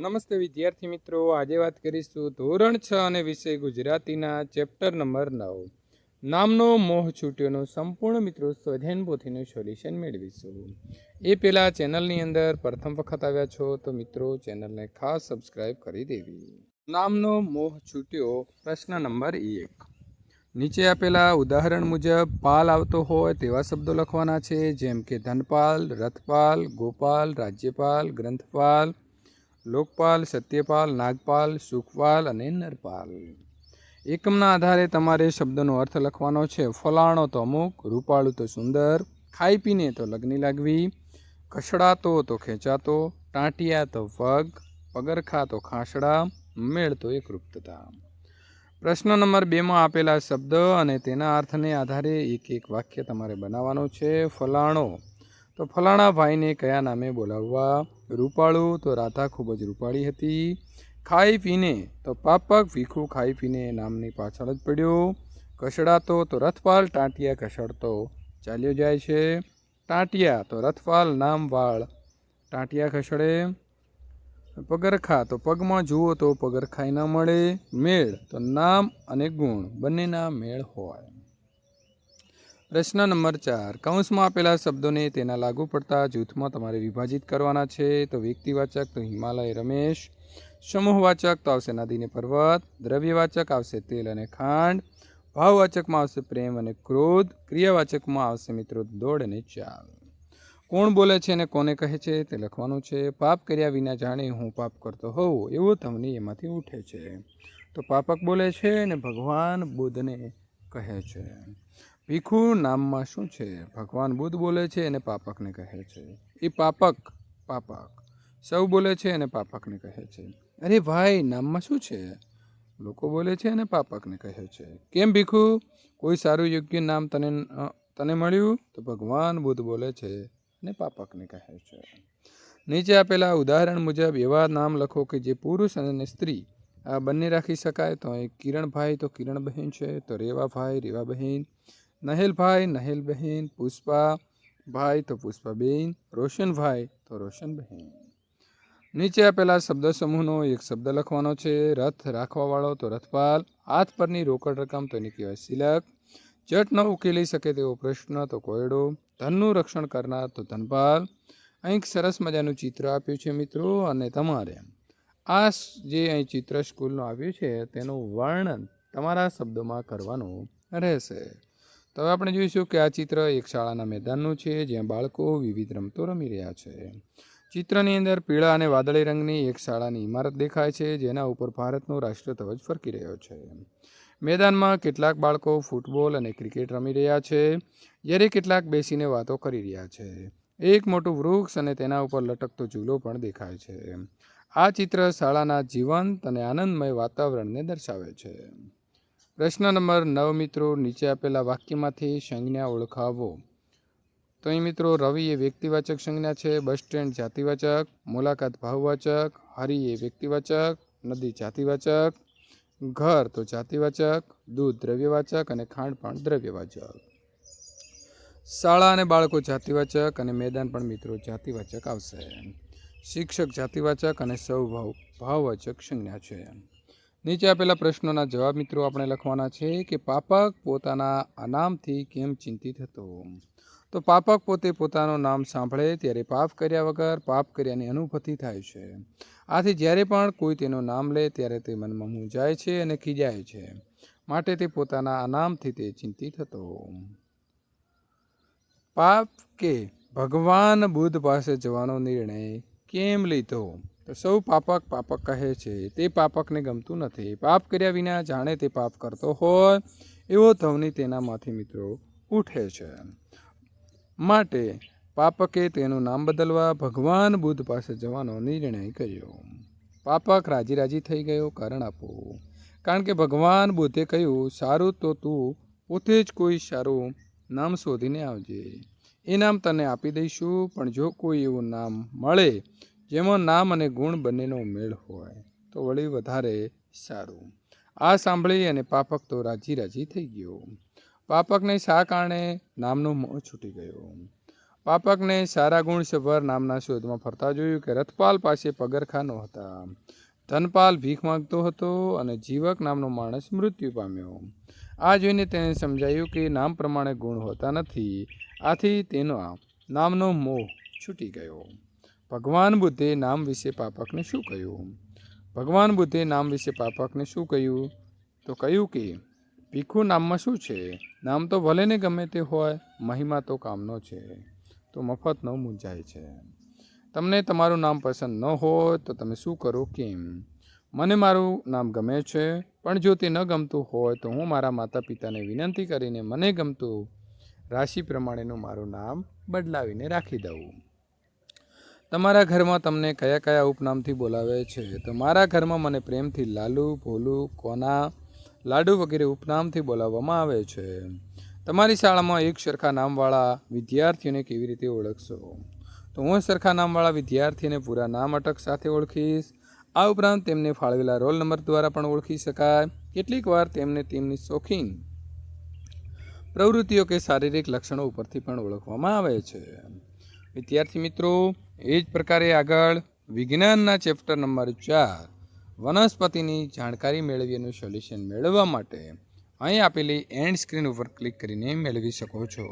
નમસ્તે વિદ્યાર્થી મિત્રો, આજે વાત કરીશું ધોરણ છ અને વિષય ગુજરાતીના ચેપ્ટર નંબર નવ. નામનો મોહ છૂટ્યોનો સંપૂર્ણ મિત્રો સ્વધ્યાયન પોથીનું સોલ્યુશન મેળવીશું. એ પહેલાં ચેનલની અંદર પ્રથમ વખત આવ્યા છો તો મિત્રો ચેનલને ખાસ સબસ્ક્રાઇબ કરી દેવી. નામનો મોહ છૂટ્યો પ્રશ્ન નંબર એક. નીચે આપેલા ઉદાહરણ મુજબ, પાલ આવતો હોય તેવા શબ્દો લખવાના છે, જેમ કે ધનપાલ, રથપાલ, ગોપાલ, રાજ્યપાલ, ગ્રંથપાલ લોકપાલ, સત્યપાલ, નાગપાલ, સુખપાલ અને નરપાલ. એકમના આધારે તમારે શબ્દનો અર્થ લખવાનો છે. ફલાણો તો અમુક, રૂપાળું તો સુંદર, ખાઈ પીને તો લગ્ની લાગવી કસડાતો તો ખેંચાતો, ટાંટિયા તો પગ, પગરખા તો ખાસડા, મેળ તો એકરૂપતા પ્રશ્ન નંબર બેમાં આપેલા શબ્દ અને તેના અર્થને આધારે એક એક વાક્ય તમારે બનાવવાનું છે. ફલાણો. તો ફલાણા ભાઈને કયા નામે બોલાવવા? રૂપાળું તો રાધા ખૂબ જ રૂપાળી હતી. ખાઈ પીને તો પાપક ભીખું ખાઈ પીને નામની પાછળ જ પડ્યો. કસડાતો તો રથપાલ, ટાંટિયા કસડતો ચાલ્યો જાય છે. ટાંટિયા તો રથપાલ નામ વાળ ટાંટિયા ખસડે પગરખા તો પગમાં જુઓ તો પગરખાઈ ન મળે. મેળ તો નામ અને ગુણ બંનેના મેળ હોય. પ્રશ્ન નંબર ચાર. કૌંસમાં આપેલા શબ્દોને તેના લાગુ પડતા જૂથમાં તમારે વિભાજિત કરવાના છે. તો વ્યક્તિવાચક તો હિમાલય રમેશ, સમૂહવાચક તો આવશે નદીને પર્વત, દ્રવ્યવાચક આવશે તેલ અને ખાંડ, ભાવવાચકમાં આવશે પ્રેમ અને ક્રોધ, ક્રિયાવાચકમાં આવશે મિત્રો દોડ અને ચાલ. કોણ બોલે છે અને કોને કહે છે તે લખવાનું છે. પાપ કર્યા વિના જાણે હું પાપ કરતો હોઉં એવું તમને એમાંથી ઉઠે છે. તો પાપક બોલે છે અને ભગવાન બુદ્ધને કહે છે. ભીખુ નામમાં શું છે? ભગવાન બુદ્ધ બોલે છે અને પાપકને કહે છે. એ પાપક પાપક. સૌ બોલે છે અને પાપકને કહે છે. અરે ભાઈ, નામમાં શું છે? લોકો બોલે છે અને પાપકને કહે છે. કેમ ભીખુ? કોઈ સારું યોગ્ય નામ તને તને મળ્યું? તો ભગવાન બુદ્ધ બોલે છે અને પાપકને કહે છે. નીચે આપેલા ઉદાહરણ મુજબ, એવા નામ લખો કે જે પુરુષ અને સ્ત્રી આ બંને રાખી શકાય. તો એ કિરણભાઈ, તો કિરણબહેન છે. તો રેવાભાઈ, રેવાબહેન. નહેલભાઈ નહેલબહેન પુષ્પા ભાઈ તો પુષ્પાબેન રોશનભાઈ તો રોશનબહેન નીચે આપેલા શબ્દ સમૂહનો એક શબ્દ લખવાનો છે, રથ રાખવાવાળો તો રથપાલ, હાથ પરની રોકડ રકમ તો એની કહેવાય સિલક. જટ ન ઉકેલી શકે તેવો પ્રશ્ન તો કોયડો. ધનનું રક્ષણ કરનાર તો ધનપાલ. અહીં સરસ મજાનું ચિત્ર આપ્યું છે મિત્રો, અને તમારે આ જે અહીં ચિત્ર સ્કૂલનું આવ્યું છે, તેનું વર્ણન તમારા શબ્દોમાં કરવાનું રહેશે. તો હવે આપણે જોઈશું કે આ ચિત્ર એક શાળાના મેદાનનું છે, જ્યાં બાળકો વિવિધ રમતો રમી રહ્યા છે. ચિત્રની અંદર પીળા અને વાદળી રંગની એક શાળાની ઇમારત દેખાય છે, જેના ઉપર ભારતનો રાષ્ટ્રધ્વજ ફરકી રહ્યો છે. મેદાનમાં કેટલાક બાળકો ફૂટબોલ અને ક્રિકેટ રમી રહ્યા છે, જ્યારે કેટલાક બેસીને વાતો કરી રહ્યા છે. એક મોટું વૃક્ષ અને તેના ઉપર લટકતો ઝૂલો પણ દેખાય છે. આ ચિત્ર શાળાના જીવંત અને આનંદમય વાતાવરણને દર્શાવે છે. પ્રશ્ન નંબર નવ મિત્રો, નીચે આપેલા વાક્યમાંથી સંજ્ઞા ઓળખાવો. તો અહીં મિત્રો, રવિ એ વ્યક્તિવાચક સંજ્ઞા છે, બસ સ્ટેન્ડ જાતિવાચક, મુલાકાત ભાવવાચક, હરિ એ વ્યક્તિવાચક, નદી જાતિવાચક, ઘર તો જાતિવાચક, દૂધ દ્રવ્યવાચક અને ખાંડ પણ દ્રવ્યવાચક. શાળા અને બાળકો જાતિવાચક અને મેદાન પણ મિત્રો જાતિવાચક આવશે. શિક્ષક જાતિવાચક અને સૌ ભાવ, ભાવવાચક સંજ્ઞા છે. નીચે આપેલા પ્રશ્નોના જવાબ મિત્રો આપણે લખવાના છે કે પાપક પોતાના અનામથી કેમ ચિંતિત હતો? તો પાપક પોતે પોતાનું નામ સાંભળે ત્યારે પાપ કર્યા વગર પાપ કર્યાની અનુભૂતિ થાય છે. આથી જ્યારે પણ કોઈ તેનું નામ લે ત્યારે તે મનમાં મૂંઝાય છે અને ખીજાય છે. માટે તે પોતાના અનામથી તે ચિંતિત હતો. પાપ કે ભગવાન બુદ્ધ પાસે જવાનો નિર્ણય કેમ લીધો? સૌ પાપક પાપક કહે છે, તે પાપકને ગમતું નથી. પાપ કર્યા વિના જાણે તે પાપ કરતો હોય, એવો ધવની તેનામાંથી મિત્રો ઉઠે છે. માટે પાપકે તેનું નામ બદલવા ભગવાન બુદ્ધ પાસે જવાનો નિર્ણય કર્યો. પાપક રાજી રાજી થઈ ગયો કારણ આપો. કારણ કે ભગવાન બુદ્ધે કહ્યું, સારું તો તું પોતે જ કોઈ સારું નામ શોધીને આવજે. એ નામ તને આપી દઈશું, પણ જો કોઈ એવું નામ મળે જેમાં નામ અને ગુણ બંનેનો મેળ હોય, તો વળી વધારે સારું. આ સાંભળી અને પાપક તો રાજી રાજી થઈ ગયો. પાપકને શા કારણે નામનો મોહ છૂટી ગયો? પાપકને સારા ગુણસભર નામના શોધમાં ફરતા જોયું કે રથપાલ પાસે પગરખા નહોતા ધનપાલ ભીખ માંગતો હતો અને જીવક નામનો માણસ મૃત્યુ પામ્યો. આ જોઈને તેને સમજાયું કે નામ પ્રમાણે ગુણ હોતા નથી, આથી તેનો નામનો મોહ છૂટી ગયો. ભગવાન બુદ્ધે નામ વિશે પાપકને શું કહ્યું? ભગવાન બુદ્ધે નામ વિશે પાપકને શું કહ્યું? તો કહ્યું કે, ભીખુ નામમાં શું છે? નામ તો ભલે ને ગમે તે હોય, મહિમા તો કામનો છે. તો મફતનો મૂંઝાય છે. તમને તમારું નામ પસંદ ન હોય તો તમે શું કરો કેમ? મને મારું નામ ગમે છે, પણ જો તે ન ગમતું હોય તો હું મારા માતા પિતાને વિનંતી કરીને મને ગમતું રાશિ પ્રમાણેનું મારું નામ બદલાવીને રાખી દઉં. તમારા ઘરમાં તમને કયા કયા ઉપનામથી બોલાવે છે? તો મારા ઘરમાં મને પ્રેમથી લાલુ, ભોલુ, કોના, લાડુ વગેરે ઉપનામથી બોલાવવામાં આવે છે. તમારી શાળામાં એક સરખા નામવાળા વિદ્યાર્થીઓને કેવી રીતે ઓળખશો? તો હું સરખા નામવાળા વિદ્યાર્થીને પૂરા નામ અટક સાથે ઓળખીશ. આ ઉપરાંત તેમને ફાળવેલા રોલ નંબર દ્વારા પણ ઓળખી શકાય. કેટલીક વાર તેમને તેમની શોખીન પ્રવૃત્તિઓ કે શારીરિક લક્ષણો ઉપરથી પણ ઓળખવામાં આવે છે. વિદ્યાર્થી મિત્રો, એ જ પ્રકારે આગળ વિજ્ઞાનના ચેપ્ટર નંબર ચાર, વનસ્પતિની જાણકારી મેળવી એનું સોલ્યુશન મેળવવા માટે અહીં આપેલી એન્ડ સ્ક્રીન ઉપર ક્લિક કરીને મેળવી શકો છો.